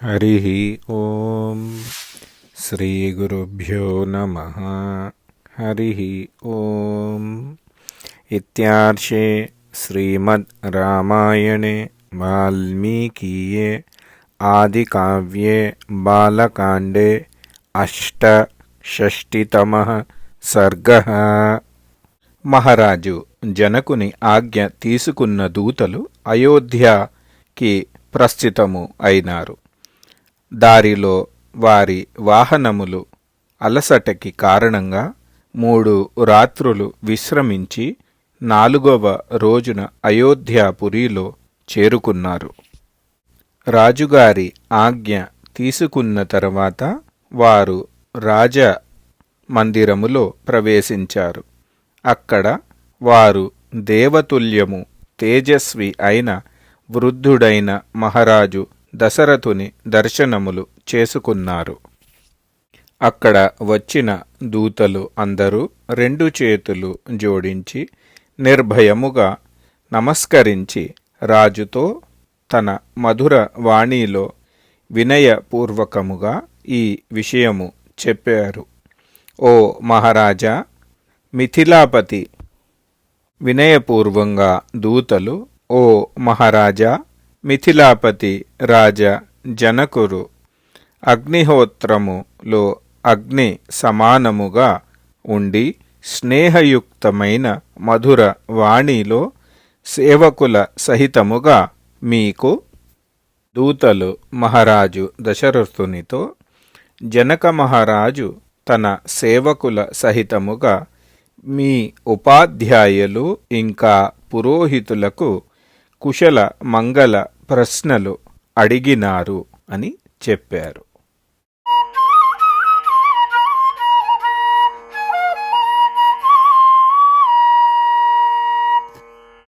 హరి ఓం శ్రీ గురుభ్యో నమ హరి ఓం ఇత్యార్షే శ్రీమద్ రామాయణే వాల్మీకీయే ఆదికావ్యే బాలకాండే అష్టషష్టితమ సర్గ మహారాజు జనకుని ఆజ్ఞ తీసుకున్న దూతలు అయోధ్యకి ప్రస్థితము అయినారు. దారిలో వారి వాహనములు అలసటకి కారణంగా మూడు రాత్రులు విశ్రమించి నాలుగవ రోజున అయోధ్యాపురిలో చేరుకున్నారు. రాజుగారి ఆజ్ఞ తీసుకున్న తర్వాత వారు రాజ మందిరములో ప్రవేశించారు. అక్కడ వారు దేవతుల్యము తేజస్వి అయిన వృద్ధుడైన మహారాజు దశరథుని దర్శనములు చేసుకున్నారు. అక్కడ వచ్చిన దూతలు అందరూ రెండు చేతులు జోడించి నిర్భయముగా నమస్కరించి రాజుతో తన మధుర వాణిలో వినయపూర్వకముగా ఈ విషయము చెప్పారు. ఓ మహారాజా మిథిలాపతి వినయపూర్వంగా దూతలు ఓ మహారాజా మిథిలాపతి రాజా జనకురు అగ్నిహోత్రములో అగ్ని సమానముగా ఉండి స్నేహయుక్తమైన మధుర వాణిలో సేవకుల సహితముగా మీకు దూతలు మహారాజు దశరథునితో జనక మహారాజు తన సేవకుల సహితముగా మీ ఉపాధ్యాయులు ఇంకా పురోహితులకు కుశల మంగళ ప్రశ్నలు అడిగినారు అని చెప్పారు.